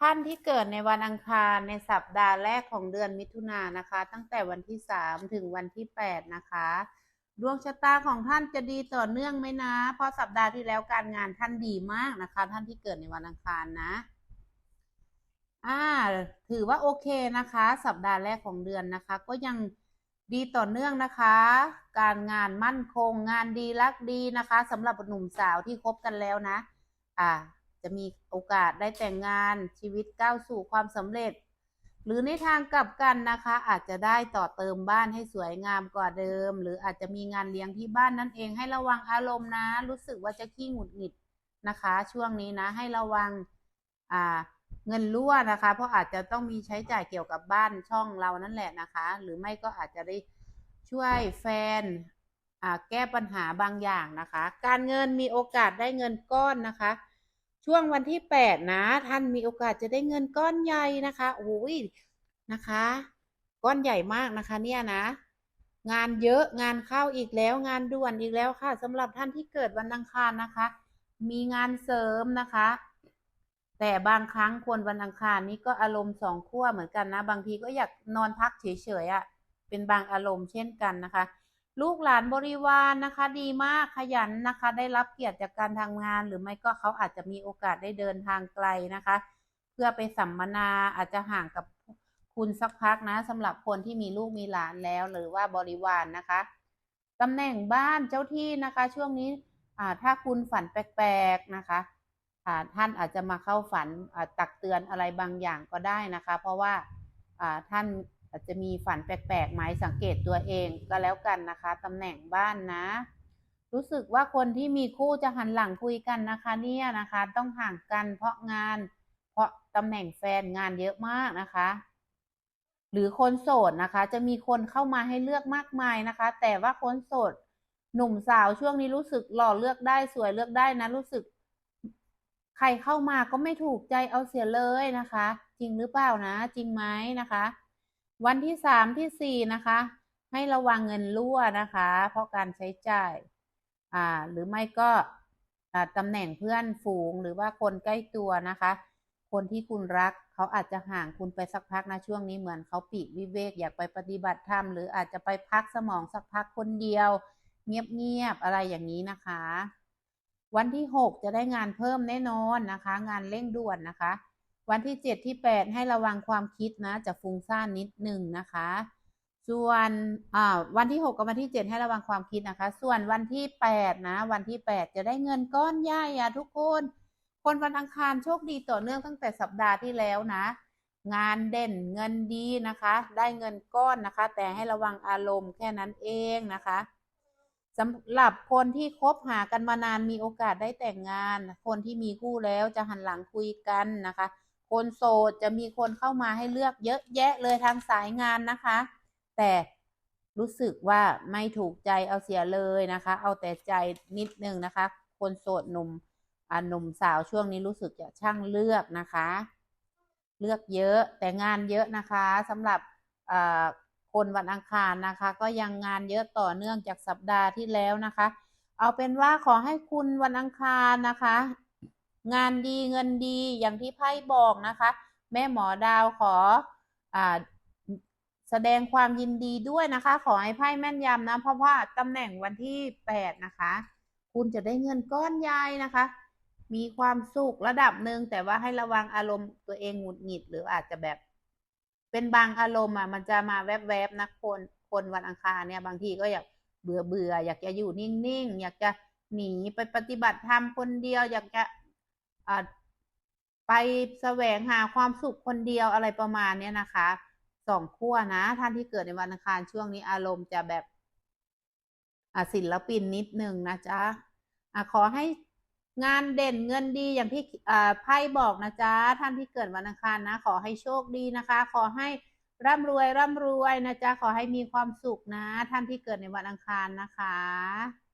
ท่านที่เกิดในวันอังคารในสัปดาห์แรกของเดือนมิถุนายนนะคะ ตั้งแต่วันที่สามถึงวันที่แปดนะคะดวงชะตาของท่านจะดีต่อเนื่องไหมนะ เพราะสัปดาห์ที่แล้วการงานท่านดีมากนะคะ ท่านที่เกิดในวันอังคารนะอ่าถือว่าโอเคนะคะ สัปดาห์แรกของเดือนนะคะ ก็ยังดีต่อเนื่องนะคะ การงานมั่นคง งานดีรักดีนะคะสำหรับหนุ่มสาวที่คบกันแล้วนะ อ่า จะมีโอกาสได้แต่งงานชีวิตก้าวสู่ความสำเร็จ หรือในทางกลับกันนะคะ อาจจะได้ต่อเติมบ้านให้สวยงามกว่าเดิม หรืออาจจะมีงานเลี้ยงที่บ้านนั่นเองให้ระวังอารมณ์นะ รู้สึกว่าจะขี้หงุดหงิดนะคะ ช่วงนี้นะให้ระวังอ่าเงินรั่วนะคะ เพราะอาจจะต้องมีใช้จ่ายเกี่ยวกับบ้านช่องเรานั่นแหละนะคะ หรือไม่ก็อาจจะได้ช่วยแฟนอ่าแก้ปัญหาบางอย่างนะคะ การเงินมีโอกาสได้เงินก้อนนะคะ ช่วงวันที่แปดนะ ท่านมีโอกาสจะได้เงินก้อนใหญ่นะคะโอ้ยนะคะ ก้อนใหญ่มากนะคะเนี่ยนะ งานเยอะงานเข้าอีกแล้วงานด่วนอีกแล้วค่ะสำหรับท่านที่เกิดวันอังคารนะคะ มีงานเสริมนะคะ แต่บางครั้งคนวันอังคารนี้ก็อารมณ์สองขั้วเหมือนกันนะ บางทีก็อยากนอนพักเฉยๆอะ่ะเป็นบางอารมณ์เช่นกันนะคะ ลูกหลานบริวารนนะคะ ดีมากขยันนะคะ ได้รับเกียรติจากการทำงาน หรือไม่ก็เขาอาจจะมีโอกาสได้เดินทางไกลนะคะ เพื่อไปสัมมนาอาจจะห่างกับคุณสักพักนะสำหรับคนที่มีลูกมีหลานแล้วหรือว่าบริวารนนะคะตำแหน่งบ้านเจ้าที่นะคะ ช่วงนี้ถ้าคุณฝันแปลกๆนะคะท่านอาจจะมาเข้าฝันตักเตือนอะไรบางอย่างก็ได้นะคะ เพราะว่าท่าน อาจจะมีฝันแปลกๆไหมสังเกตตัวเองก็แล้วกันนะคะตำแหน่งบ้านนะ รู้สึกว่าคนที่มีคู่จะหันหลังคุยกันนะคะ เนี่ยนะคะ ต้องห่างกันเพราะงาน เพราะตำแหน่งแฟนงานเยอะมากนะคะ หรือคนโสดนะคะ จะมีคนเข้ามาให้เลือกมากมายนะคะ แต่ว่าคนโสดหนุ่มสาวช่วงนี้รู้สึกหล่อเลือกได้สวยเลือกได้นะรู้สึก ใครเข้ามาก็ไม่ถูกใจเอาเสียเลยนะคะ จริงหรือเปล่านะ จริงไหมนะคะ วันที่สามที่สี่นะคะ ให้ระวังเงินรั่วนะคะ เพราะการใช้จ่ายอ่าหรือไม่ก็ตำแหน่งเพื่อนฝูงหรือว่าคนใกล้ตัวนะคะ คนที่คุณรักเขาอาจจะห่างคุณไปสักพักนะช่วงนี้เหมือนเขาปีกวิเวกอยากไปปฏิบัติธรรมหรืออาจจะไปพักสมองสักพักคนเดียว เงียบๆอะไรอย่างนี้นะคะ วันที่หกจะได้งานเพิ่มแน่นอนนะคะ งานเร่งด่วนนะคะ วันที่เจ็ดที่แปดให้ระวังความคิดนะ จะฟุ้งซ่านนิดหนึ่งนะคะ ส่วนวันที่หกกับวันที่เจ็ดให้ระวังความคิดนะคะ ส่วนวันที่แปดนะ วันที่แปดจะได้เงินก้อนใหญ่อะทุกคน คนวันอังคารโชคดีต่อเนื่องตั้งแต่สัปดาห์ที่แล้วนะ งานเด่นเงินดีนะคะ ได้เงินก้อนนะคะ แต่ให้ระวังอารมณ์แค่นั้นเองนะคะสำหรับคนที่คบหากันมานานมีโอกาสได้แต่งงาน คนที่มีคู่แล้วจะหันหลังคุยกันนะคะ คนโสดจะมีคนเข้ามาให้เลือกเยอะแยะเลยทางสายงานนะคะ แต่รู้สึกว่าไม่ถูกใจเอาเสียเลยนะคะ เอาแต่ใจนิดนึงนะคะ คนโสดหนุ่มอ่าหนุ่มสาวช่วงนี้รู้สึกจะช่างเลือกนะคะ เลือกเยอะแต่งานเยอะนะคะสำหรับอ่าคนวันอังคารนะคะ ก็ยังงานเยอะต่อเนื่องจากสัปดาห์ที่แล้วนะคะ เอาเป็นว่าขอให้คุณวันอังคารนะคะ งานดีเงินดีอย่างที่ไพ่บอกนะคะ แม่หมอดาวขออแสดงความยินดีด้วยนะคะ ขอให้ไพ่แม่นยำนะ เพราะว่าตำแหน่งวันที่แปดนะคะ คุณจะได้เงินก้อนใหญ่นะคะ มีความสุขระดับหนึ่งแต่ว่าให้ระวังอารมณ์ตัวเองหงุดหงิด หรืออาจจะแบบ เป็นบางอารมณ์อะมันจะมาแวบๆนะคนคนวันอังคารเนี่ยบางทีก็อยากเบื่อเบื่ออยากจะอยู่นิ่งๆ อยากจะหนีไปปฏิบัติธรรมคนเดียว อยากจะ ไปแสวงหาความสุขคนเดียวอะไรประมาณเนี้ยนะคะสองขั้วนะ ท่านที่เกิดในวันอังคารช่วงนี้อารมณ์จะแบบศิลปินนิดนึงนะจ๊ะอะขอให้งานเด่นเงินดีอย่างที่ไพ่บอกนะจ๊ะท่านที่เกิดวันอังคารนะ ขอให้โชคดีนะคะ ขอให้ร่ำรวยร่ำรวยนะจ๊ะขอให้มีความสุขนะ ท่านที่เกิดในวันอังคารนะคะ